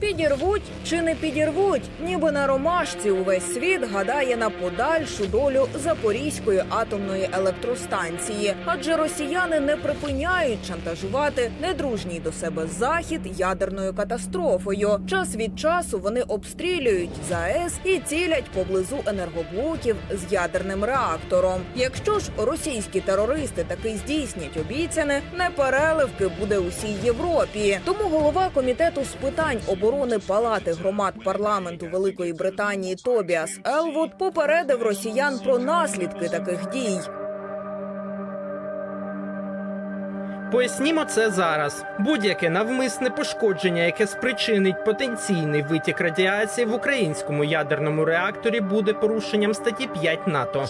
Підірвуть чи не підірвуть, ніби на ромашці увесь світ гадає на подальшу долю Запорізької атомної електростанції, адже росіяни не припиняють шантажувати недружній до себе захід ядерною катастрофою. Час від часу вони обстрілюють ЗАЕС і цілять поблизу енергоблоків з ядерним реактором. Якщо ж російські терористи таки здійснять обіцяне, непереливки буде усій Європі. Тому голова комітету з питань оборони палати громад парламенту Великої Британії Тобіас Елвуд попередив росіян про наслідки таких дій. Пояснімо це зараз. Будь-яке навмисне пошкодження, яке спричинить потенційний витік радіації в українському ядерному реакторі, буде порушенням статті 5 НАТО.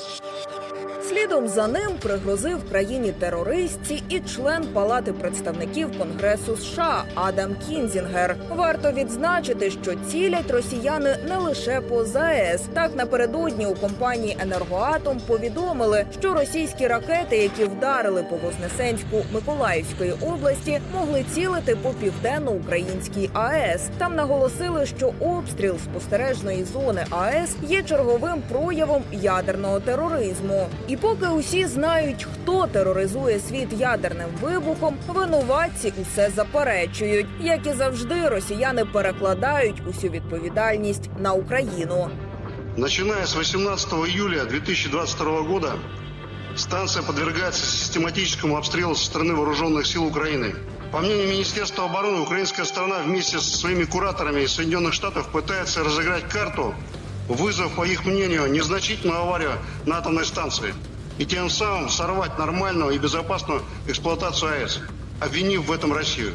Слідом за ним пригрозив країні терористці і член Палати представників Конгресу США Адам Кінзінгер. Варто відзначити, що цілять росіяни не лише по ЗАЕС. Так напередодні у компанії Енергоатом повідомили, що російські ракети, які вдарили по Вознесенську Миколаївської області, могли цілити по південно-українській АЕС. Там наголосили, що обстріл спостережної зони АЕС є черговим проявом ядерного тероризму. І поки усі знають, хто тероризує світ ядерним вибухом, винуватці усе заперечують. Як і завжди, росіяни перекладають усю відповідальність на Україну. Начиная с 18 июля 2022 года станция подвергается систематическому обстрелу со стороны вооруженных сил Украины. По мнению Министерства обороны, украинская сторона вместе со своими кураторами из Соединенных Штатов пытается разыграть карту, вызвав, по их мнению, незначительную аварию на атомной станции и тем самым сорвать нормальную и безопасную эксплуатацию АЭС, обвинив в этом Россию.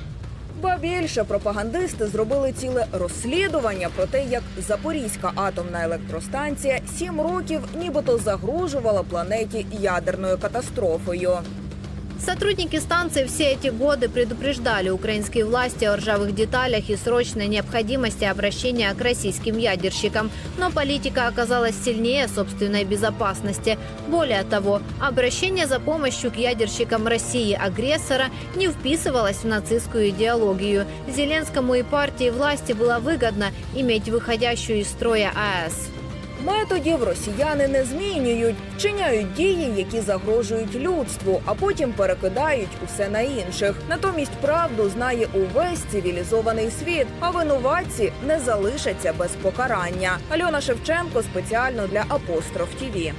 Ба більше пропагандисти зробили ціле розслідування про те, як Запорізька атомна електростанція сім років нібито загрожувала планеті ядерною катастрофою. Сотрудники станции все эти годы предупреждали украинские власти о ржавых деталях и срочной необходимости обращения к российским ядерщикам. Но политика оказалась сильнее собственной безопасности. Более того, обращение за помощью к ядерщикам России-агрессора не вписывалось в нацистскую идеологию. Зеленскому и партии власти было выгодно иметь выходящую из строя АЭС. Методів росіяни не змінюють, вчиняють дії, які загрожують людству, а потім перекидають усе на інших. Натомість правду знає увесь цивілізований світ, а винуватці не залишаться без покарання. Альона Шевченко спеціально для Апостроф ТІВІ.